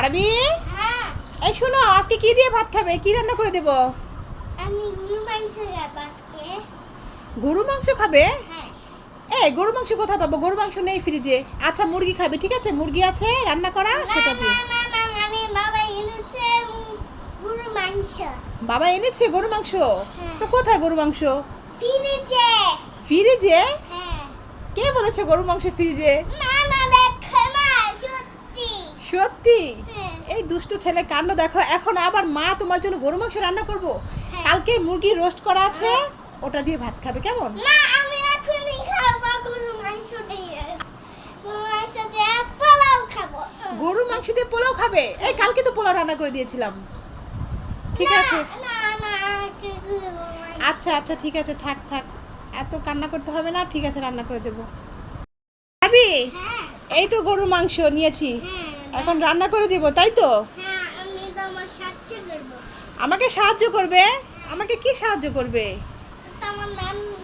আরবি হ্যাঁ। এই শোনো আজকে কি দিয়ে ভাত খাবে? কি রান্না করে দেব? আমি গরু মাংস আজকে। গরু মাংস খাবে? হ্যাঁ। এই গরু মাংস কোথায় পাবো? গরু মাংস নেই ফ্রিজে আচ্ছা মুরগি খাবে ঠিক আছে? মুরগি আছে? রান্না করা? সেটা দিয়ে। বাবা এনেছে গরু মাংস। বাবা এনেছে গরু মাংস? হ্যাঁ। তো কোথায় গরু মাংস? ফ্রিজে হ্যাঁ। কে বলেছে গরু মাংস ফ্রিজে না সত্যি? হ্যাঁ। এই দুষ্ট ছেলে কাণ্ড দেখো এখন আবার মা তোমার জন্য গরু মাংস রান্না করব। হ্যাঁ। কালকে মুরগি রোস্ট করা আছে ওটা দিয়ে ভাত খাবে কেমন? না আমি এখনই খাব গরু মাংস দিয়ে। গরু মাংস দিয়ে পোলাও খাব। গরু মাংস দিয়ে পোলাও খাবে? এই কালকে তো পোলাও রান্না করে দিয়েছিলাম। ঠিক আছে? আচ্ছা আচ্ছা ঠিক আছে থাক থাক। এত কান্না করতে হবে না ঠিক আছে রান্না করে দেবো। হ্যাঁ। এই তো গরু মাংস নিয়েছি। হ্যাঁ এখন রান্না করে দেবো তাই তো? আমাকে সাহায্য করবে? আমাকে কি সাহায্য করবে? রান্না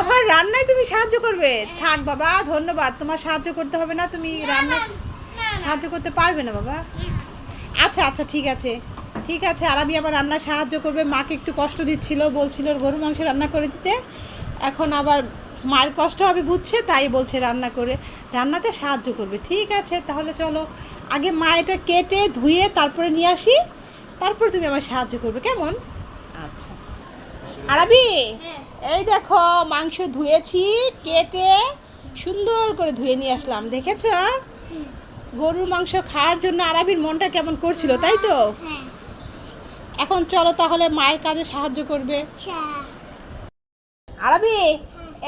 আমার রান্নায় তুমি সাহায্য করবে? থাক বাবা ধন্যবাদ। তোমার সাহায্য করতে হবে না তুমি রান্না সাহায্য করতে পারবে না বাবা? আচ্ছা আচ্ছা ঠিক আছে। ঠিক আছে আর আমি আবার রান্নায় সাহায্য করবে। মাকে একটু কষ্ট দিচ্ছিল বলছিল গরু মাংস রান্না করে দিতে। এখন আবার মায়ের কষ্ট হবে বুঝছে তাই বলছে রান্না করে। রান্নাতে সাহায্য করবে। ঠিক আছে তাহলে চলো। আগে মা এটা কেটে ধুয়ে তারপরে নিয়ে আসি। তারপর তুমি আমার সাহায্য করবে কেমন? আচ্ছা। আরবি হ্যাঁ। এই দেখো মাংস ধুয়েছি কেটে সুন্দর করে ধুয়ে নিয়ে আসলাম দেখেছ? গরুর মাংস খাওয়ার জন্য আরবির মনটা কেমন করছিল তাই তো? হ্যাঁ। এখন চলো তাহলে মায়ের কাজে সাহায্য করবে। আচ্ছা। আরবি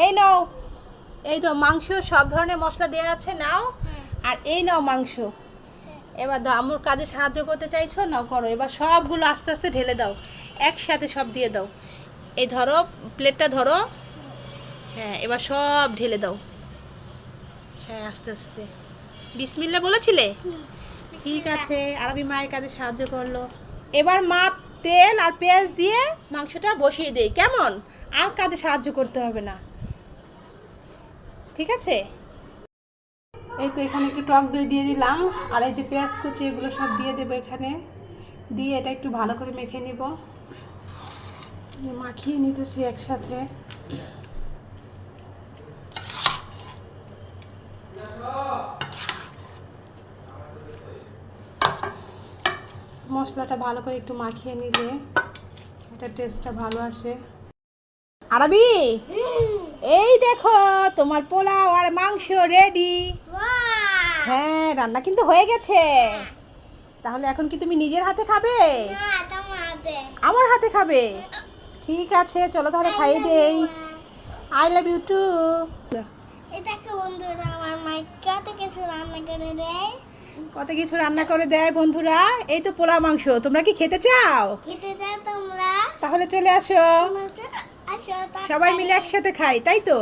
এই নাও এই তো মাংস সব ধরনের মশলা দেওয়া আছে নাও। আর এই নাও মাংস। এবার দাও আমার কাজে সাহায্য করতে চাইছো? নাও করো। এবার সবগুলো আস্তে আস্তে ঢেলে দাও। একসাথে সব দিয়ে দাও। এই ধরো প্লেটটা ধরো। হ্যাঁ এবার সব ঢেলে দাও। হ্যাঁ আস্তে আস্তে। বিসমিল্লা বলেছিলে? ঠিক আছে আরবি মায়ের কাজে সাহায্য করল। এবার মা তেল আর পেঁয়াজ দিয়ে মাংসটা বসিয়ে দেই। কেমন? আর কাজে সাহায্য করতে হবে না। ঠিক আছে? এই তো এখানে একটু টক দই দিয়ে দিলাম আর এই যে পেঁয়াজ কুচি এগুলো সব দিয়ে দেবো এখানে। দিয়ে এটা একটু ভালো করে মেখে নিব। মাখিয়ে নিতেছি একসাথে। মশলাটা ভালো করে একটু মাখিয়ে নিলে এটা টেস্টটা ভালো আসে। আরবি? এই দেখো তোমার পোলাও আর মাংস রেডি হ্যাঁ রান্না কিন্তু হয়ে গেছে। তাহলে এখন কি তুমি নিজের হাতে খাবে? আমার হাতে। খাবে? ঠিক আছে চলো তাহলে খাইয়ে দেই। আই লাভ ইউ টু বন্ধুরা আমার রান্না করে দেয়। কত কিছু রান্না করে দেয় বন্ধুরা? এই তো পোলাও মাংস তোমরা কি খেতে চাও? খেতে চাও তোমরা? তাহলে চলে আসো। সবাই মিলে একসাথে খাই তাই তো?